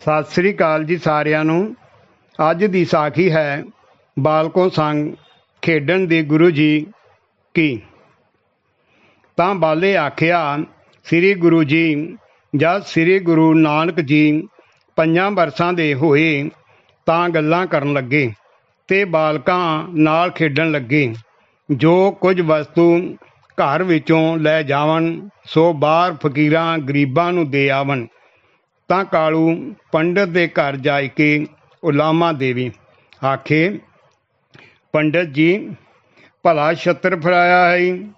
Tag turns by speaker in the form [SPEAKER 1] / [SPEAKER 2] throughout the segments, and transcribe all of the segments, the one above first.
[SPEAKER 1] ਸਤਿ ਸ੍ਰੀ ਅਕਾਲ ਜੀ ਸਾਰਿਆਂ ਨੂੰ। ਅੱਜ ਦੀ ਸਾਖੀ ਹੈ ਬਾਲਕੋ ਸੰਗ ਖੇਡਣ ਦੇ ਗੁਰੂ ਜੀ ਕੀ। ਤਾਂ ਬਾਲੇ ਆਖਿਆ, ਸ੍ਰੀ ਗੁਰੂ ਜੀ, ਜਦ ਸ੍ਰੀ ਗੁਰੂ ਨਾਨਕ ਜੀ ਪੰਜਾਂ ਵਰਸਾਂ ਦੇ ਹੋਏ ਤਾਂ ਗੱਲਾਂ ਕਰਨ ਲੱਗੇ ਤੇ ਬਾਲਕਾਂ ਨਾਲ ਖੇਡਣ ਲੱਗੇ। ਜੋ ਕੁਝ ਵਸਤੂ ਘਰ ਵਿੱਚੋਂ ਲੈ ਜਾਵਣ, ਸੋ ਬਾਹਰ ਫਕੀਰਾਂ ਗਰੀਬਾਂ ਨੂੰ ਦੇ ਆਵਣ। ਤਾਂ ਕਾਲੂ ਪੰਡਤ ਦੇ ਘਰ ਜਾ ਕੇ ਉਲਾਮਾ ਦੇਵੀ ਆਖੇ, ਪੰਡਤ ਜੀ, ਭਲਾ ਛੱਤਰ ਫੜਾਇਆ ਹੈ?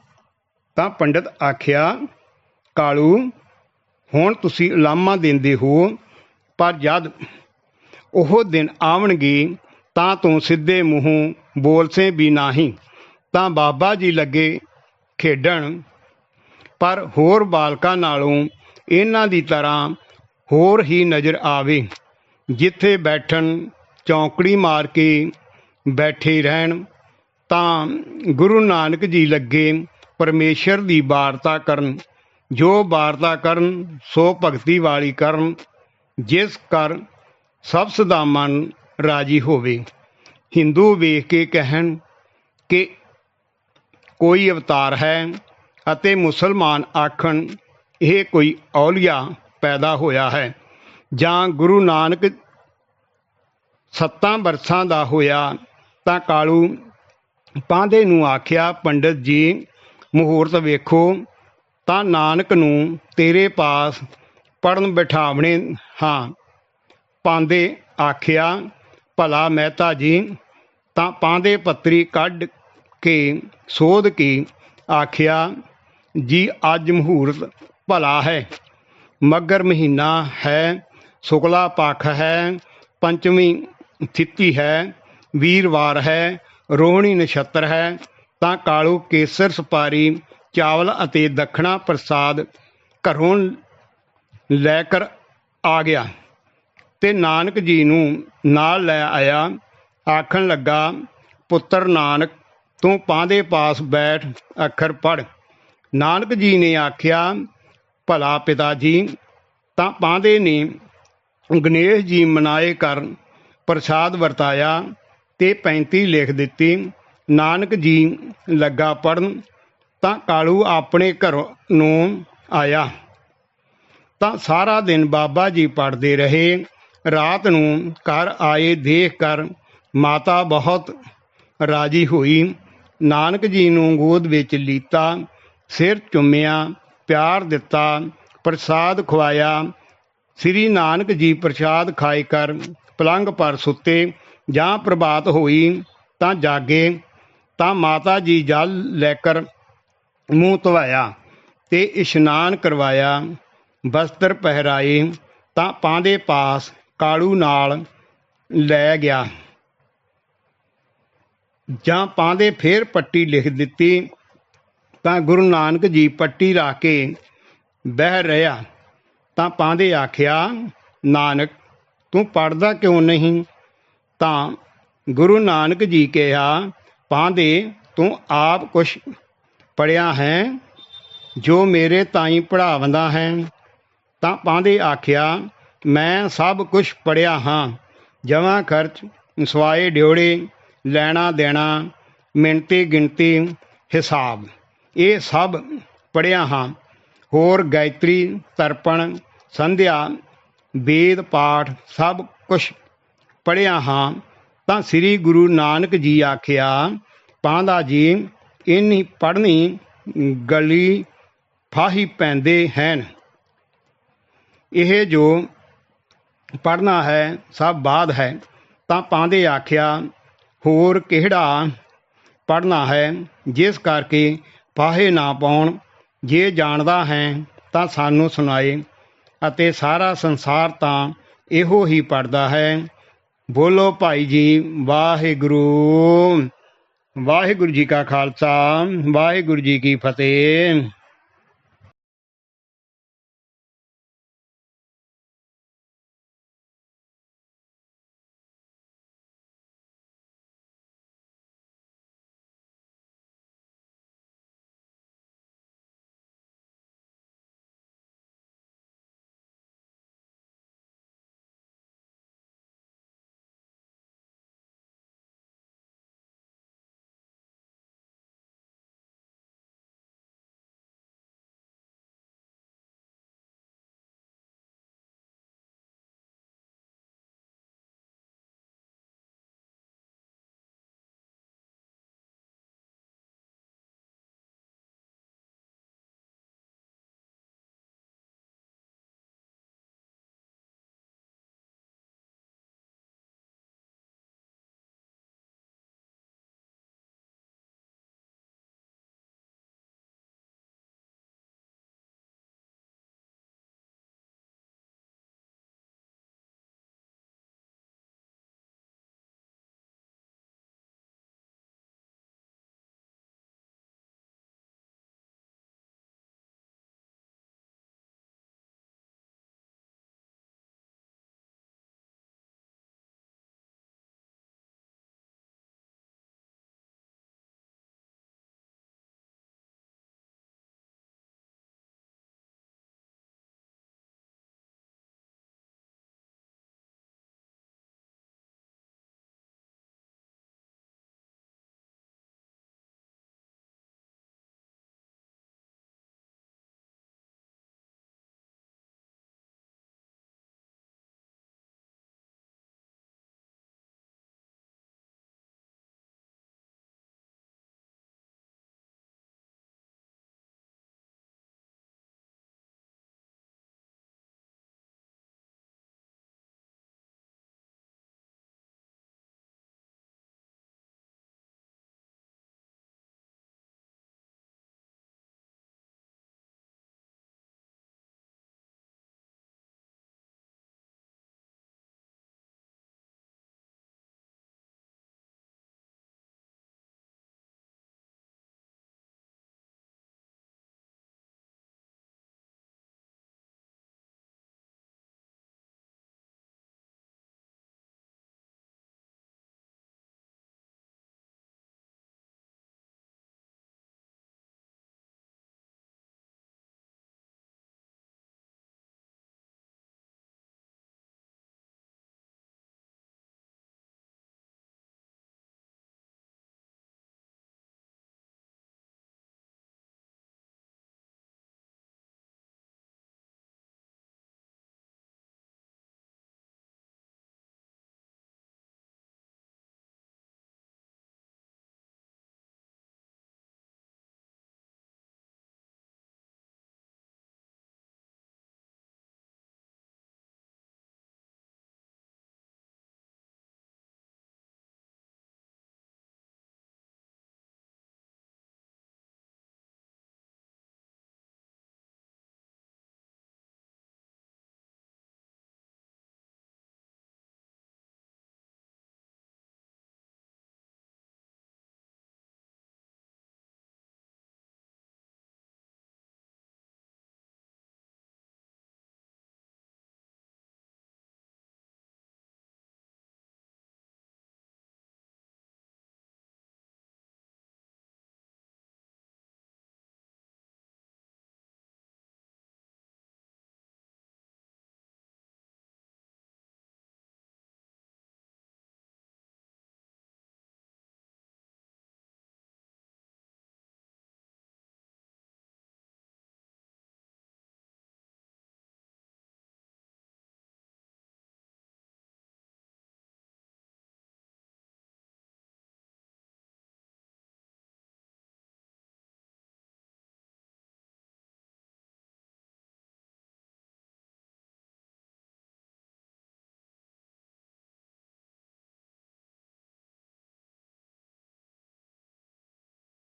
[SPEAKER 1] ਤਾਂ ਪੰਡਤ ਆਖਿਆ, ਕਾਲੂ, ਹੁਣ ਤੁਸੀਂ ਉਲਾਮਾ ਦਿੰਦੇ ਹੋ, ਪਰ ਜਦ ਉਹ ਦਿਨ ਆਉਣਗੇ ਤਾਂ ਤੂੰ ਸਿੱਧੇ ਮੂੰਹੋਂ ਬੋਲਸੇ ਵੀ ਨਹੀਂ। ਤਾਂ ਬਾਬਾ ਜੀ ਲੱਗੇ ਖੇਡਣ, ਪਰ ਹੋਰ ਬਾਲਕਾਂ ਨਾਲੋਂ ਇਹਨਾਂ ਦੀ ਤਰ੍ਹਾਂ ਹੋਰ ਹੀ ਨਜ਼ਰ ਆਵੇ। ਜਿੱਥੇ ਬੈਠਣ, ਚੌਂਕੜੀ ਮਾਰ ਕੇ ਬੈਠੇ ਰਹਿਣ, ਤਾਂ ਗੁਰੂ ਨਾਨਕ ਜੀ ਲੱਗੇ ਪਰਮੇਸ਼ਰ ਦੀ ਵਾਰਤਾ ਕਰਨ। ਜੋ ਵਾਰਤਾ ਕਰਨ, ਸੋ ਭਗਤੀ ਵਾਲੀ ਕਰਨ। ਜਿਸ ਕਰ ਸਬਸ ਦਾ ਮਨ ਰਾਜੀ ਹੋਵੇ। ਹਿੰਦੂ ਵੇਖ ਕੇ ਕਹਿਣ ਕਿ ਕੋਈ ਅਵਤਾਰ ਹੈ ਅਤੇ ਮੁਸਲਮਾਨ ਆਖਣ, ਇਹ ਕੋਈ ਔਲੀਆ ਪੈਦਾ ਹੋਇਆ ਹੈ ਜਾਂ ਗੁਰੂ ਨਾਨਕ ਸੱਤਾਂ ਵਰਸਾਂ ਦਾ ਹੋਇਆ ਤਾਂ ਕਾਲੂ ਪਾਂਦੇ ਨੂੰ ਆਖਿਆ, ਪੰਡਤ ਜੀ, ਮਹੂਰਤ ਵੇਖੋ, ਤਾਂ ਨਾਨਕ ਨੂੰ ਤੇਰੇ ਪਾਸ ਪੜਨ ਬਿਠਾਵਣੇ ਹਾਂ। ਪਾਂਦੇ ਆਖਿਆ, ਭਲਾ ਮਹਿਤਾ ਜੀ, ਤਾਂ ਪਾਂਦੇ ਪੱਤਰੀ ਕੱਢ ਕੇ ਸੋਧ ਕੇ ਆਖਿਆ, ਜੀ, ਅੱਜ ਮਹੂਰਤ ਭਲਾ ਹੈ। ਮਗਰ ਮਹੀਨਾ ਹੈ ਸ਼ੁਕਲਾ ਪੱਖ ਹੈ ਪੰਚਵੀਂ ਤਿਥੀ ਹੈ, ਵੀਰਵਾਰ ਹੈ ਰੋਹਣੀ ਨਛੱਤਰ ਹੈ, ਤਾਂ ਕਾਲੂ ਕੇਸਰ ਸੁਪਾਰੀ, ਚਾਵਲ ਅਤੇ ਦਖਣਾ ਪ੍ਰਸਾਦ ਘਰੋਂ ਲੈ ਕਰ ਆ ਗਿਆ। ਤੇ ਨਾਨਕ ਜੀ ਨੂੰ ਨਾਲ ਲੈ ਆਇਆ। ਆਖਣ ਲੱਗਾ, ਪੁੱਤਰ ਨਾਨਕ, ਤੂੰ ਪਾਂਦੇ ਪਾਸ ਬੈਠ, ਅੱਖਰ ਪੜ ਨਾਨਕ ਜੀ ਨੇ ਆਖਿਆ ਭਲਾ ਪਿਤਾ ਜੀ, ਤਾਂ ਪਾਂਦੇ ਨੇ। ਗਣੇਸ਼ ਜੀ ਮਨਾਏ ਕਰ ਪ੍ਰਸਾਦ ਵਰਤਾਇਆ ਤੇ 35 ਲਿਖ ਦਿੱਤੀ, ਨਾਨਕ ਜੀ, ਲੱਗਾ ਪੜਨ ਤਾਂ ਕਾਲੂ ਆਪਣੇ ਘਰ ਨੂੰ ਆਇਆ। ਤਾਂ ਸਾਰਾ ਦਿਨ ਬਾਬਾ ਜੀ ਪੜਦੇ ਰਹੇ, ਰਾਤ ਨੂੰ ਘਰ ਆਏ ਦੇਖ ਕਰ ਮਾਤਾ ਬਹੁਤ ਰਾਜੀ ਹੋਈ। ਨਾਨਕ ਜੀ ਨੂੰ ਗੋਦ ਵਿੱਚ ਲੀਤਾ, ਸਿਰ ਚੁੰਮਿਆ ਪਿਆਰ ਦਿੱਤਾ, ਪ੍ਰਸਾਦ ਖਵਾਇਆ। ਸ੍ਰੀ ਨਾਨਕ ਜੀ ਪ੍ਰਸਾਦ ਖਾਏ ਕਰ ਪਲੰਗ ਪਰ ਸੁੱਤੇ, ਜਾਂ ਪ੍ਰਭਾਤ ਹੋਈ ਤਾਂ ਜਾਗੇ, ਤਾਂ ਮਾਤਾ ਜੀ ਜਲ ਲੈ ਕਰ ਮੂੰਹ ਧਵਾਇਆ ਤੇ ਇਸ਼ਨਾਨ ਕਰਵਾਇਆ। ਵਸਤਰ ਪਹਿਰਾਏ ਤਾਂ ਪਾਂਦੇ ਪਾਸ ਕਾਲੂ ਨਾਲ ਲੈ ਗਿਆ। ਜਾਂ ਪਾਂਦੇ ਫੇਰ ਪੱਟੀ ਲਿਖ ਦਿੱਤੀ ਤਾਂ ਗੁਰੂ ਨਾਨਕ ਜੀ ਪੱਟੀ ਰੱਖ ਕੇ ਬਹਿ ਰਿਹਾ। ਤਾਂ ਪਾਂਦੇ ਆਖਿਆ, ਨਾਨਕ, ਤੂੰ ਪੜਦਾ ਕਿਉਂ ਨਹੀਂ? ਤਾਂ ਗੁਰੂ ਨਾਨਕ ਜੀ ਕਿਹਾ ਪਾਂਦੇ ਤੂੰ ਆਪ ਕੁਛ ਪੜਿਆ ਹੈ, ਜੋ ਮੇਰੇ ਤਾਈ ਪੜਾਵੰਦਾ ਹੈ? ਤਾਂ ਪਾਂਦੇ ਆਖਿਆ, ਮੈਂ ਸਭ ਕੁਝ ਪੜਿਆ ਹਾਂ। ਜਮਾ ਖਰਚ, ਸਵਾਏ ਡਿਉੜੇ, ਲੈਣਾ ਦੇਣਾ ਮਿਣਤੀ ਗਿਣਤੀ, ਹਿਸਾਬ। ਇਹ ਸਭ ਪੜਿਆ ਹਾਂ। ਹੋਰ ਗਾਇਤਰੀ, ਤਰਪਣ, ਸੰਧਿਆ, ਵੇਦ, ਪਾਠ ਸਭ ਕੁਝ ਪੜਿਆ ਹਾਂ। ਤਾਂ ਸ੍ਰੀ ਗੁਰੂ ਨਾਨਕ ਜੀ ਆਖਿਆ, ਪਾਂਦਾ ਜੀ, ਇਨੀ ਪੜਨੀ ਗਲੀ ਫਾਹੀ ਪੈਂਦੇ ਹਨ। ਇਹ ਜੋ ਪੜਨਾ ਹੈ, ਸਭ ਬਾਦ ਹੈ। ਤਾਂ ਪਾਂਦੇ ਆਖਿਆ, ਹੋਰ ਕਿਹੜਾ ਪੜਨਾ ਹੈ, ਜਿਸ ਕਰਕੇ ਪਾਹੇ ਨਾ ਪਾਉਣ। ਜੇ ਜਾਣਦਾ ਹੈ ਤਾਂ ਸਾਨੂੰ ਸੁਣਾਏ ਅਤੇ ਸਾਰਾ ਸੰਸਾਰ ਤਾਂ ਇਹੋ ਹੀ ਪੜਦਾ ਹੈ। ਬੋਲੋ ਭਾਈ ਜੀ, ਵਾਹਿਗੁਰੂ। ਵਾਹਿਗੁਰੂ ਜੀ ਕਾ ਖਾਲਸਾ, ਵਾਹਿਗੁਰੂ ਜੀ ਕੀ ਫਤਿਹ।